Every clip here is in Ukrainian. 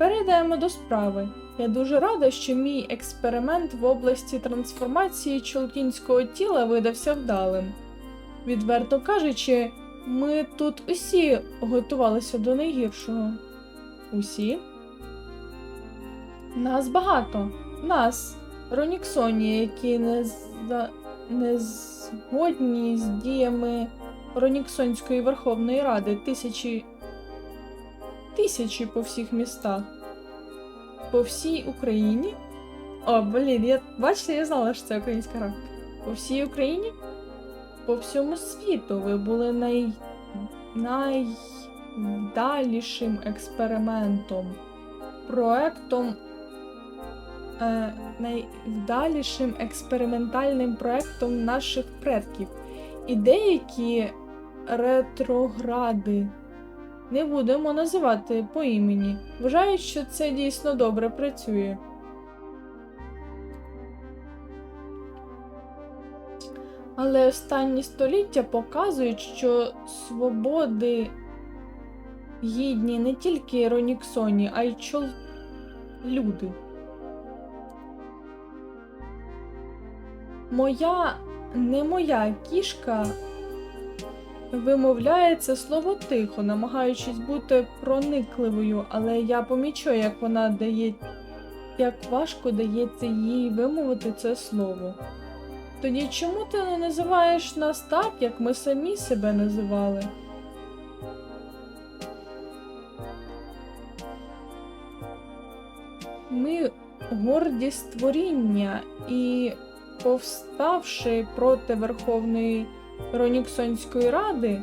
Перейдемо до справи. Я дуже рада, що мій експеримент в області трансформації чолкінського тіла видався вдалим. Відверто кажучи, ми тут усі готувалися до найгіршого. Усі? Нас багато. Нас, Роніксоні, які не, за... не згодні з діями Роніксонської Верховної Ради тисячі тисячі по всіх містах. По всій Україні. О, блін, я бачите, я знала, що це українська гра. По всій Україні? По всьому світу ви були най... найвдалішим експериментом. Проектом. Е, найвдалішим експериментальним проектом наших предків. І деякі ретрогради не будемо називати по імені. Вважають, що це дійсно добре працює. Але останні століття показують, що свободи гідні не тільки Роніксоні, а й чол... люди. Моя не моя кішка вимовляє це слово тихо, намагаючись бути проникливою, але я помічаю, як вона дає, як важко дається їй вимовити це слово. Тоді чому ти не називаєш нас так, як ми самі себе називали? Ми горді створіння і, повставши проти Верховної Роніксонської ради,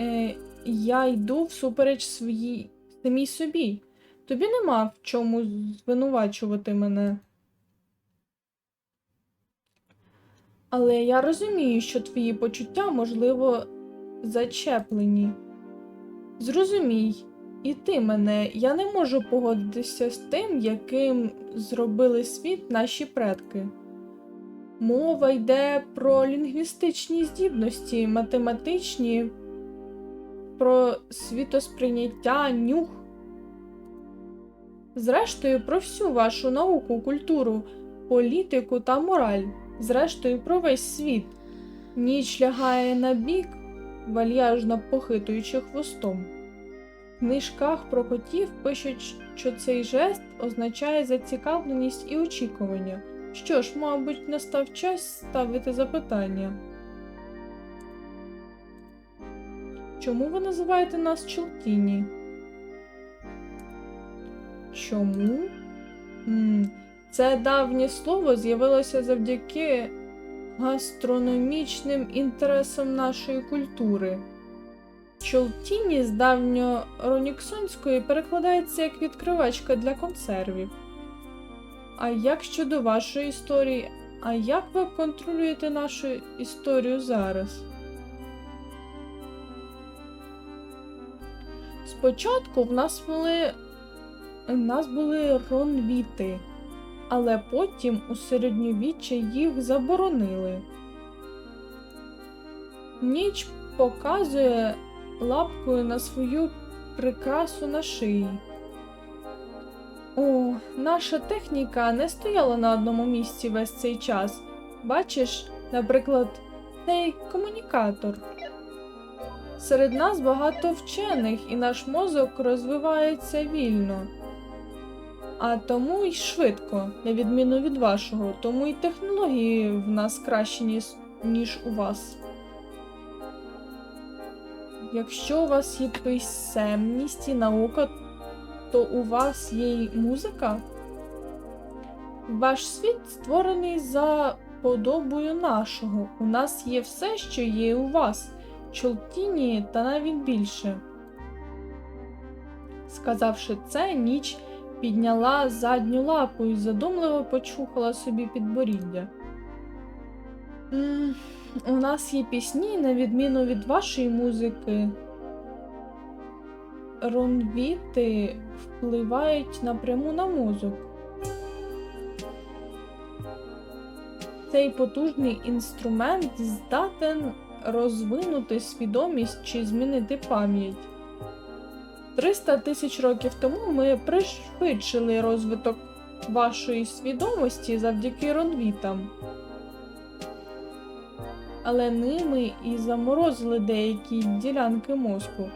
е, я йду всупереч своїй самій собі. Тобі нема в чому звинувачувати мене. Але я розумію, що твої почуття, можливо, зачеплені. Зрозумій, і ти мене, я не можу погодитися з тим, яким зробили світ наші предки. Мова йде про лінгвістичні здібності, математичні, про світосприйняття, нюх. Зрештою, про всю вашу науку, культуру, політику та мораль, зрештою, про весь світ. Ніч лягає на бік, вальяжно похитуючи хвостом. В книжках про котів пишуть, що цей жест означає зацікавленість і очікування. Що ж, мабуть, настав час ставити запитання. Чому ви називаєте нас Чолтіні? Чому? це давнє слово з'явилося завдяки гастрономічним інтересам нашої культури. Чолтіні з давньороніксонської перекладається як відкривачка для консервів. А як щодо вашої історії? А як ви контролюєте нашу історію зараз? Спочатку в нас були в нас були ронвіти, але потім у середньовіччя їх заборонили. Ніч показує лапкою на свою прикрасу на шиї. О, наша техніка не стояла на одному місці весь цей час. Бачиш, наприклад, цей комунікатор. Серед нас багато вчених, і наш мозок розвивається вільно. А тому й швидко, на відміну від вашого, тому й технології в нас кращі, ніж у вас. Якщо у вас є писемність і наука, то у вас є й музика? Ваш світ створений за подобою нашого. У нас є все, що є у вас, чолтіні та навіть більше. Сказавши це, ніч підняла задню лапу і задумливо почухала собі підборіддя. «М, У нас є пісні, на відміну від вашої музики. Ронвіти впливають напряму на мозок. Цей потужний інструмент здатен розвинути свідомість чи змінити пам'ять. 300 тисяч років тому ми пришвидшили розвиток вашої свідомості завдяки ронвітам. Але ними і заморозили деякі ділянки мозку.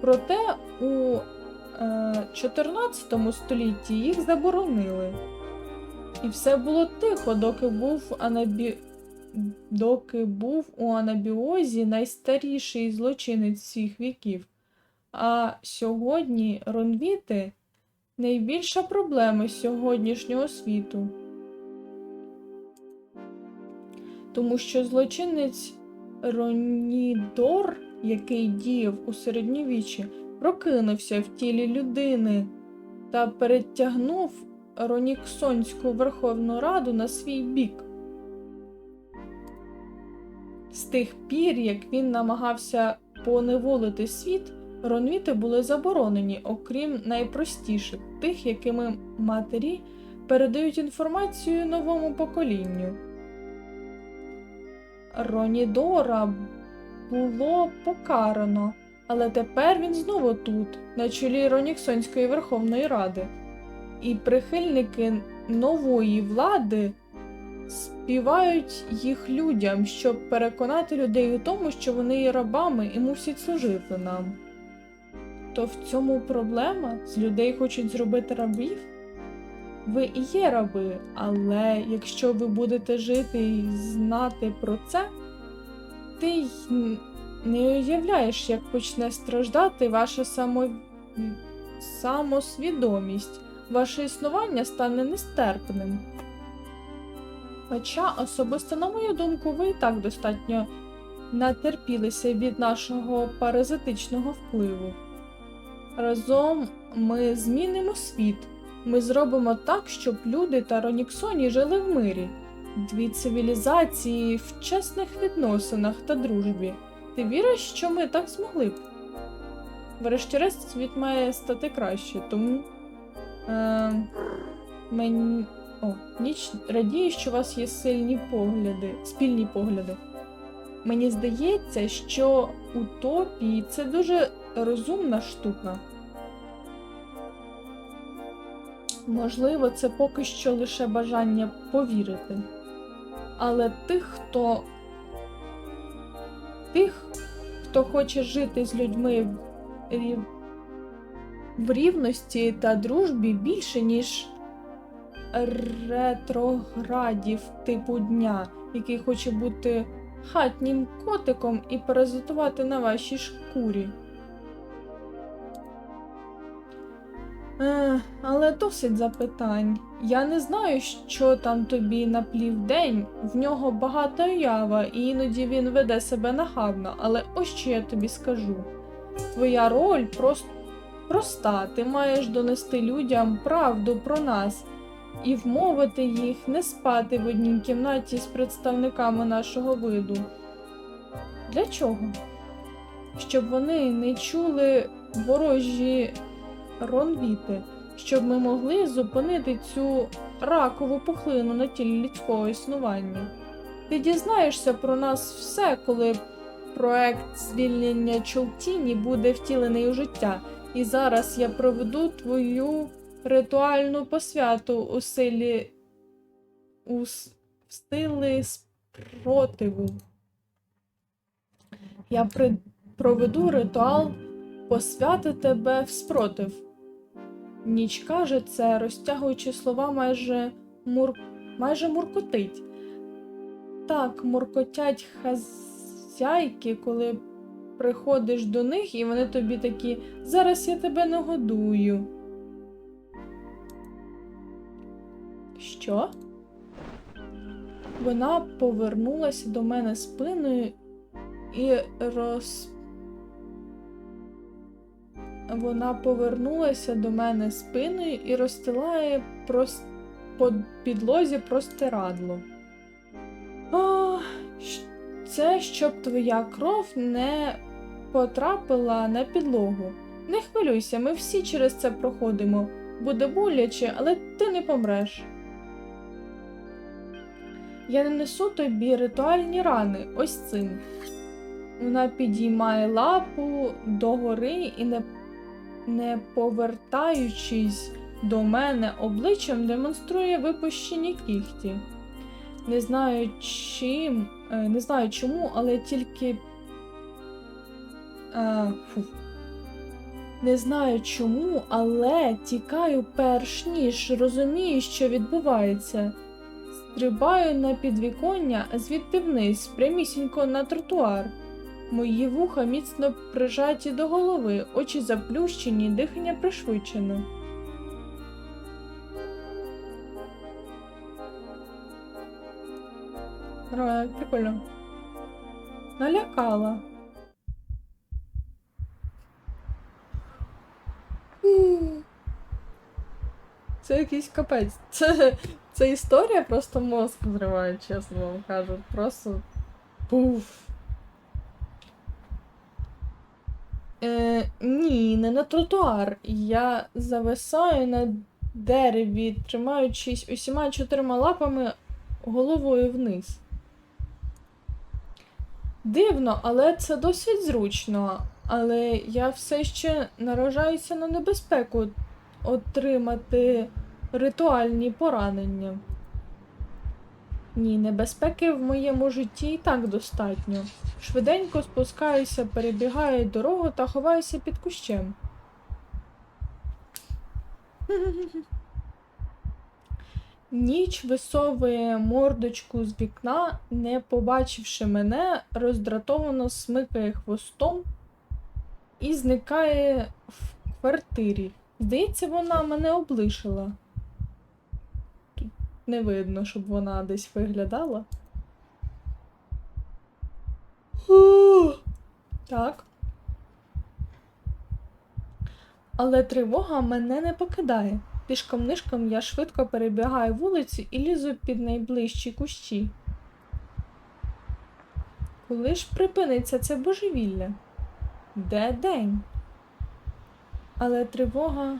Проте у 14 столітті їх заборонили. І все було тихо, доки був анабі... доки був у анабіозі найстаріший злочинець всіх віків. А сьогодні ронвіти найбільша проблема сьогоднішнього світу. Тому що злочинець Ронідор, який діяв у середньовіччі, прокинувся в тілі людини та перетягнув Роніксонську Верховну Раду на свій бік. З тих пір, як він намагався поневолити світ, ронвіти були заборонені, окрім найпростіших, тих, якими матері передають інформацію новому поколінню. Ронідора було покарано, але тепер він знову тут, на чолі Роніксонської Верховної Ради. І прихильники нової влади співають їх людям, щоб переконати людей у тому, що вони є рабами і мусять служити нам. То в цьому проблема з людей хочуть зробити рабів? Ви і є раби, але якщо ви будете жити і знати про це, ти не уявляєш, як почне страждати ваша само... самосвідомість, ваше існування стане нестерпним. Хоча, особисто, на мою думку, ви і так достатньо натерпілися від нашого паразитичного впливу. Разом ми змінимо світ. Ми зробимо так, щоб люди та Роніксоні жили в мирі, дві цивілізації в чесних відносинах та дружбі. Ти віриш, що ми так змогли б? Врешті-решт, світ має стати краще, тому. Е, мені. О, ніч радію, що у вас є сильні погляди, спільні погляди. Мені здається, що утопії це дуже розумна штука. Можливо, це поки що лише бажання повірити. Але тих, хто тих, хто хоче жити з людьми в, рів... в рівності та дружбі більше, ніж ретроградів типу дня, який хоче бути хатнім котиком і паразитувати на вашій шкурі. Е, але досить запитань. Я не знаю, що там тобі наплів день. В нього багата уява, і іноді він веде себе нахабно, але ось що я тобі скажу. Твоя роль просто проста. Ти маєш донести людям правду про нас і вмовити їх не спати в одній кімнаті з представниками нашого виду. Для чого? Щоб вони не чули ворожі ронвіти, щоб ми могли зупинити цю ракову пухлину на тілі людського існування. Ти дізнаєшся про нас все, коли проект звільнення Чолтіні буде втілений у життя, і зараз я проведу твою ритуальну посвяту у силі у с- в стилі спротиву. Я при... проведу ритуал посвяти тебе в спротив. Ніч каже це, розтягуючи слова, майже мур... майже муркотить. Так, муркотять хазяйки, коли приходиш до них, і вони тобі такі зараз я тебе нагодую. Що? Вона повернулася до мене спиною і роз вона повернулася до мене спиною і розстилає прос... по підлозі простирадло. О, це щоб твоя кров не потрапила на підлогу. Не хвилюйся, ми всі через це проходимо. Буде боляче, але ти не помреш. Я нанесу тобі ритуальні рани ось цим. Вона підіймає лапу догори і не не повертаючись до мене обличчям, демонструє випущені кігті. Не знаю чим, е, не знаю чому, але тільки. А, фу. Не знаю чому, але тікаю перш ніж розумію, що відбувається. Стрибаю на підвіконня, звідти вниз, прямісінько на тротуар. Мої вуха міцно прижаті до голови, очі заплющені, дихання пришвидшено. Ра- Прикольно. Налякала. Це якийсь капець. Це, це історія просто мозк зриває, чесно вам кажу. Просто пуф. Е, ні, не на тротуар. Я зависаю на дереві, тримаючись усіма чотирма лапами головою вниз. Дивно, але це досить зручно. Але я все ще наражаюся на небезпеку отримати ритуальні поранення. Ні, небезпеки в моєму житті і так достатньо. Швиденько спускаюся, перебігаю дорогу та ховаюся під кущем. Ніч висовує мордочку з вікна, не побачивши мене, роздратовано смикає хвостом і зникає в квартирі. Здається, вона мене облишила. Не видно, щоб вона десь виглядала. Так. Але тривога мене не покидає. Тишком-нишком я швидко перебігаю вулицю і лізу під найближчі кущі. Коли ж припиниться це божевілля? Де день? Але тривога.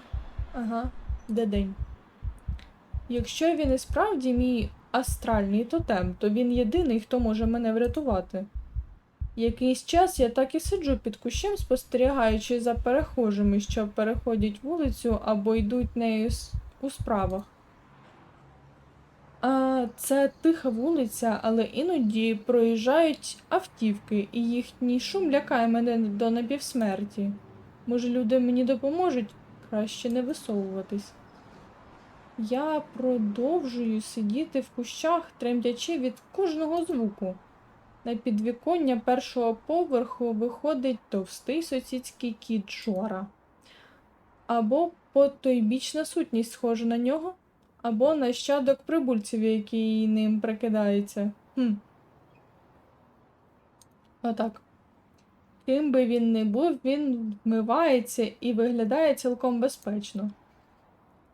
Ага, де день. Якщо він і справді мій астральний тотем, то він єдиний, хто може мене врятувати. Якийсь час я так і сиджу під кущем, спостерігаючи за перехожими, що переходять вулицю або йдуть нею у справах. А це тиха вулиця, але іноді проїжджають автівки, і їхній шум лякає мене до напівсмерті. Може, люди мені допоможуть краще не висовуватись. Я продовжую сидіти в кущах, тремтячи від кожного звуку. На підвіконня першого поверху виходить товстий сусідський кіт Жора. Або потойбічна сутність схожа на нього, або нащадок прибульців, який ним прикидається. Хм. Отак. Ким би він не був, він вмивається і виглядає цілком безпечно.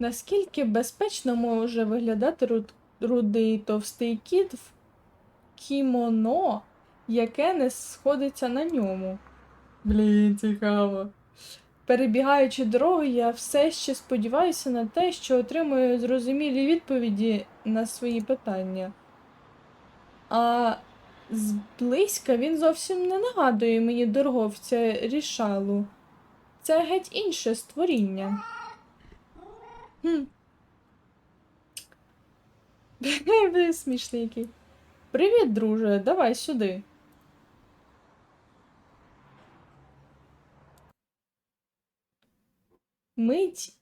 Наскільки безпечно може виглядати рудий товстий кіт в кімоно, яке не сходиться на ньому? Блін, цікаво. Перебігаючи дорогу, я все ще сподіваюся на те, що отримую зрозумілі відповіді на свої питання. А зблизька він зовсім не нагадує мені дорговця рішалу. Це геть інше створіння. Хм. Ви смішний. Привіт, друже, давай сюди. Мить.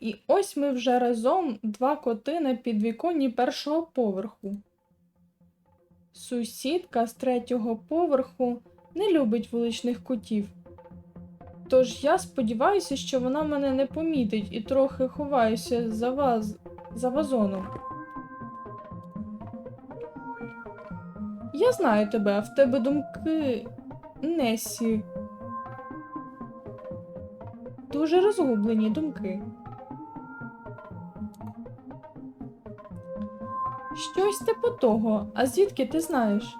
І ось ми вже разом два коти на підвіконні першого поверху. Сусідка з третього поверху не любить вуличних котів. Тож я сподіваюся, що вона мене не помітить і трохи ховаюся за, ваз... за вазоном. Я знаю тебе, а в тебе думки Несі. Дуже розгублені думки. Щось типу того, а звідки ти знаєш?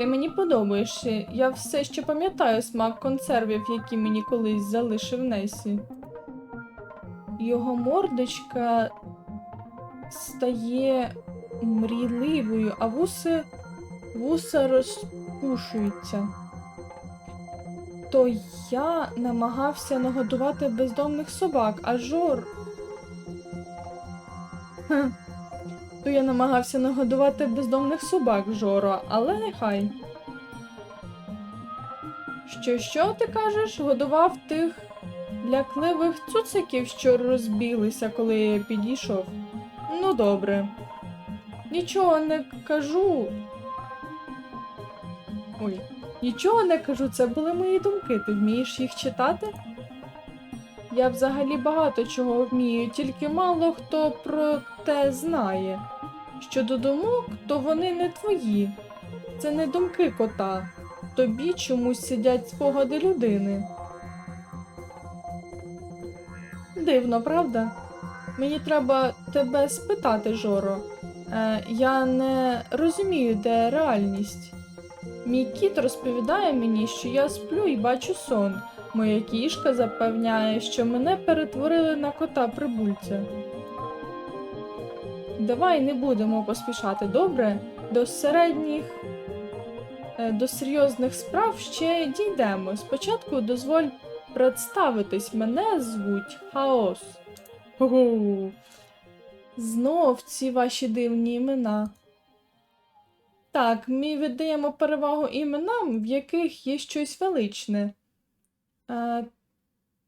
Ти мені подобаєшся. Я все ще пам'ятаю смак консервів, які мені колись залишив Несі. Його мордочка стає мрійливою, а вуси вуса розпушуються. То я намагався нагодувати бездомних собак, а Жор. Хм. То я намагався нагодувати бездомних собак, Жоро, але нехай. Що, що ти кажеш? Годував тих лякливих цуциків, що розбіглися, коли я підійшов. Ну, добре. Нічого не кажу. Ой, нічого не кажу, це були мої думки. Ти вмієш їх читати? Я взагалі багато чого вмію, тільки мало хто про те знає. Щодо думок, то вони не твої. Це не думки кота. Тобі чомусь сидять спогади людини. Дивно, правда? Мені треба тебе спитати, Жоро. Е, я не розумію, де реальність. Мій кіт розповідає мені, що я сплю і бачу сон. Моя кішка запевняє, що мене перетворили на кота прибульця. Давай не будемо поспішати, добре? До середніх, е, до серйозних справ ще дійдемо. Спочатку дозволь представитись, мене звуть Хаос. Ого. Знов ці ваші дивні імена. Так, ми віддаємо перевагу іменам, в яких є щось величне. А,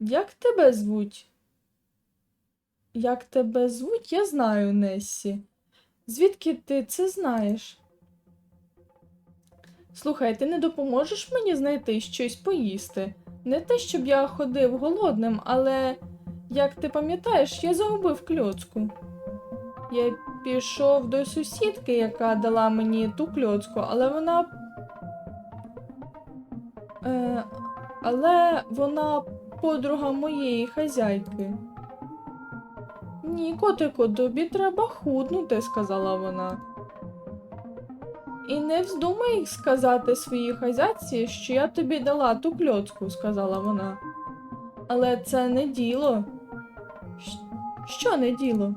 як тебе звуть? Як тебе звуть, я знаю, Нессі. Звідки ти це знаєш? Слухай, ти не допоможеш мені знайти щось поїсти? Не те, щоб я ходив голодним, але, як ти пам'ятаєш, я загубив кльоцку. Я пішов до сусідки, яка дала мені ту кльоцку, але вона. Е, але вона подруга моєї хазяйки. Ні, котику, тобі треба худнути, сказала вона. І не вздумай сказати своїй хазяйці, що я тобі дала ту кльоцку, сказала вона. Але це не діло. Що не діло?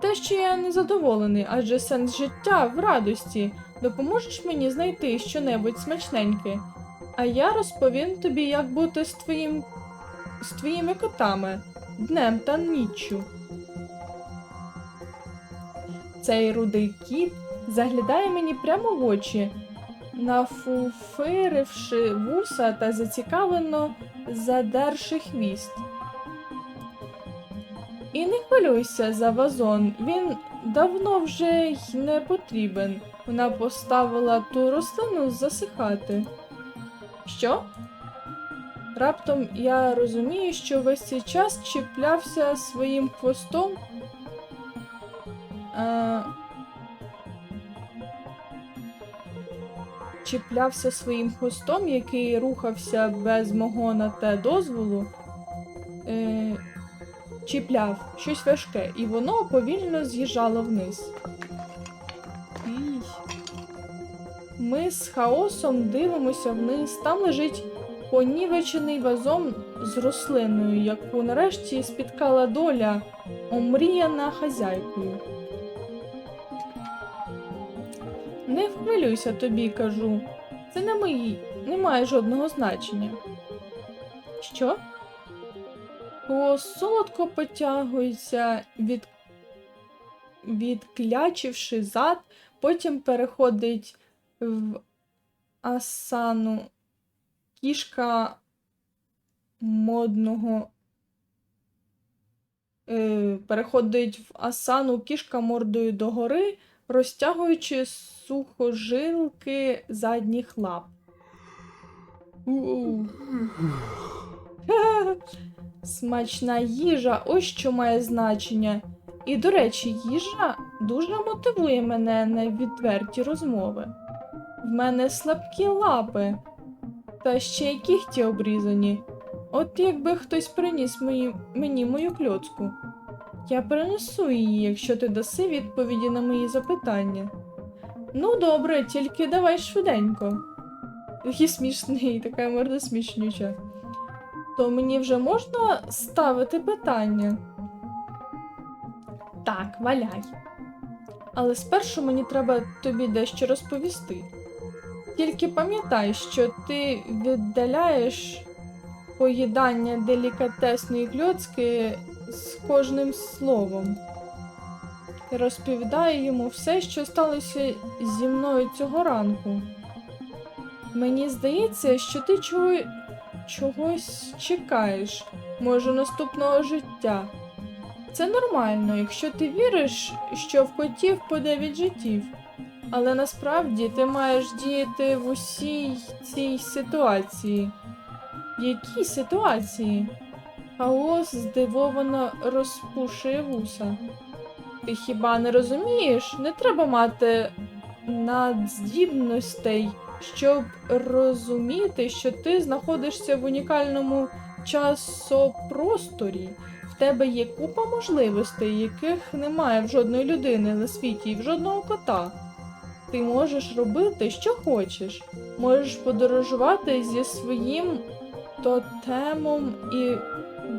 Те, що я незадоволений, адже сенс життя в радості. Допоможеш мені знайти щонебудь смачненьке, а я розповім тобі, як бути з твоїм з твоїми котами днем та ніччю. Цей рудий кіт заглядає мені прямо в очі, нафуфиривши вуса та зацікавлено задерши хвіст. І не хвилюйся за вазон, він давно вже й не потрібен. Вона поставила ту рослину засихати. Що? Раптом я розумію, що весь цей час чіплявся своїм хвостом. Е... Чіплявся своїм хвостом, який рухався без мого на те дозволу. Е... Чіпляв щось важке, і воно повільно з'їжджало вниз. Ми з хаосом дивимося вниз. Там лежить понівечений вазон з рослиною, яку нарешті спіткала доля, омріяна хазяйкою. Не хвилюйся тобі, кажу. Це не мої, не має жодного значення. Що? О, солодко потягується, від... відклячивши зад, потім переходить в асану кішка модного. Е, переходить в асану кішка мордою догори, розтягуючи сухожилки задніх лап. Смачна їжа, ось що має значення. І, до речі, їжа дуже мотивує мене на відверті розмови. В мене слабкі лапи, та ще й кігті обрізані. От якби хтось приніс мої, мені мою кльоцку. Я перенесу її, якщо ти даси відповіді на мої запитання. Ну, добре, тільки давай швиденько. Який смішний, така морда смішнюча. То мені вже можна ставити питання? Так, валяй. Але спершу мені треба тобі дещо розповісти. Тільки пам'ятай, що ти віддаляєш поїдання делікатесної кльоцки з кожним словом. Розповідаю йому все, що сталося зі мною цього ранку. Мені здається, що ти чого... чогось чекаєш, може, наступного життя. Це нормально, якщо ти віриш, що в котів по дев'ять життів. Але насправді ти маєш діяти в усій цій ситуації. Якій ситуації? Хаос здивовано розпушує вуса. Ти хіба не розумієш? Не треба мати надздібностей, щоб розуміти, що ти знаходишся в унікальному часопросторі. В тебе є купа можливостей, яких немає в жодної людини на світі і в жодного кота. Ти можеш робити, що хочеш. Можеш подорожувати зі своїм тотемом і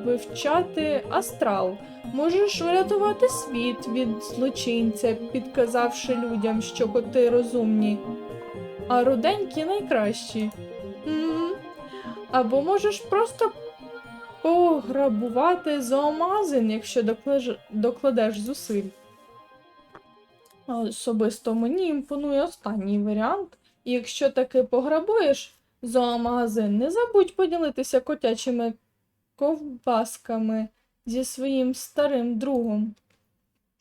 вивчати астрал. Можеш врятувати світ від злочинця, підказавши людям, що коти розумні, а руденькі найкращі. Або можеш просто пограбувати зоомагазин, якщо докладеш зусиль. Особисто мені імпонує останній варіант. І якщо таки пограбуєш зоомагазин, не забудь поділитися котячими ковбасками зі своїм старим другом.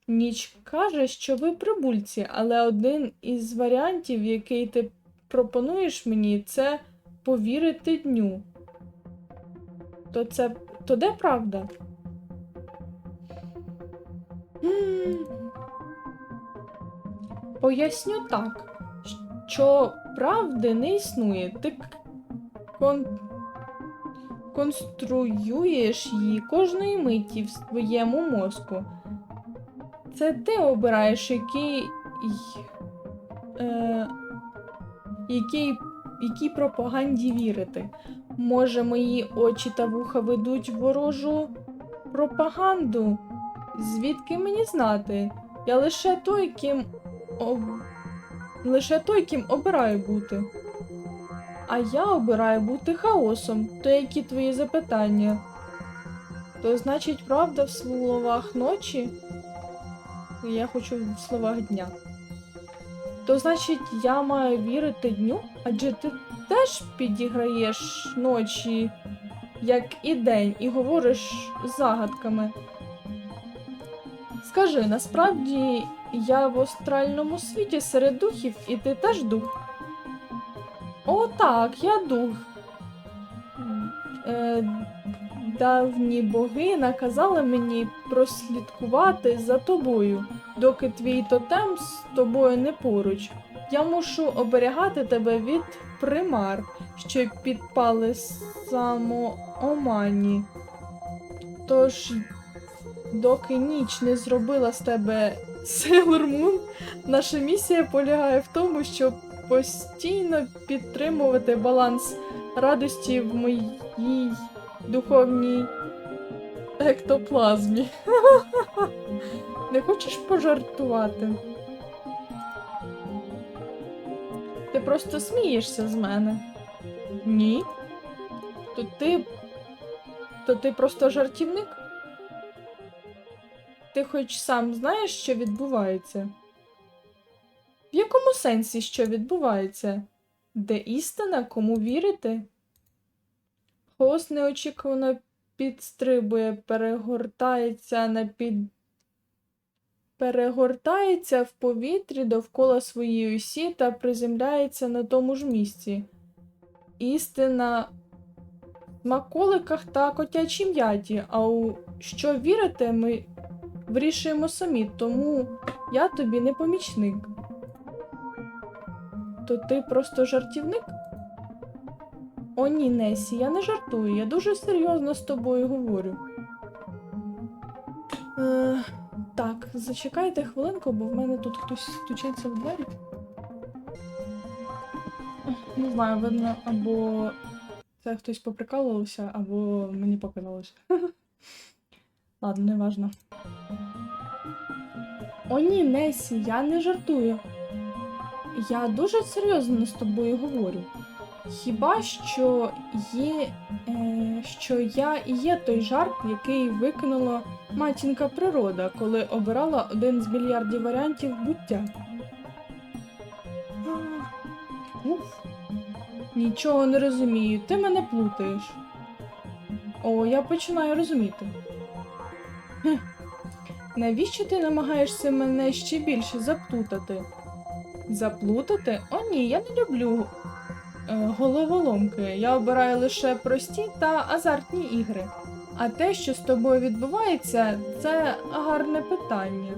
Ніч каже, що ви прибульці, але один із варіантів, який ти пропонуєш мені, це повірити дню. То це. То де правда? Поясню так, що правди не існує. Ти кон... конструюєш її кожної миті в своєму мозку. Це ти обираєш, який. Е... Який... якій пропаганді вірити. Може, мої очі та вуха ведуть ворожу пропаганду? Звідки мені знати? Я лише той, ким об... лише той, ким обираю бути. А я обираю бути хаосом. То які твої запитання? То значить, правда в словах ночі? Я хочу в словах дня. То значить, я маю вірити дню? Адже ти теж підіграєш ночі, як і день, і говориш загадками. Скажи, насправді я в астральному світі серед духів, і ти теж дух? О, так, я дух. Е, давні боги наказали мені прослідкувати за тобою, доки твій тотем з тобою не поруч. Я мушу оберігати тебе від примар, що підпали самоомані. Тож, доки ніч не зробила з тебе Сейлор Мун, наша місія полягає в тому, щоб постійно підтримувати баланс радості в моїй духовній ектоплазмі. Не хочеш пожартувати? Ти просто смієшся з мене. Ні. То ти. То ти просто жартівник? Ти хоч сам знаєш, що відбувається? В якому сенсі що відбувається? Де істина, кому вірити? Хост неочікувано підстрибує, перегортається на під. Перегортається в повітрі довкола своєї осі та приземляється на тому ж місці. Істина в маколиках та котячій м'яті, а у що вірити, ми вирішуємо самі, тому я тобі не помічник. То ти просто жартівник? О, ні, Несі, я не жартую, я дуже серйозно з тобою говорю. Е, так, зачекайте хвилинку, бо в мене тут хтось стучиться в двері. Не знаю, видно, або це хтось поприкалувався, або мені показалось. Ладно, не важно. О, ні, Несі, я не жартую. я дуже серйозно з тобою говорю. Хіба що є, е, що я і є той жарт, який викинула матінка природа, коли обирала один з мільярдів варіантів буття. Уф. Нічого не розумію, ти мене плутаєш. О, я починаю розуміти. Хех. Навіщо ти намагаєшся мене ще більше заплутати? Заплутати? О, ні, я не люблю е, головоломки. Я обираю лише прості та азартні ігри. А те, що з тобою відбувається, це гарне питання.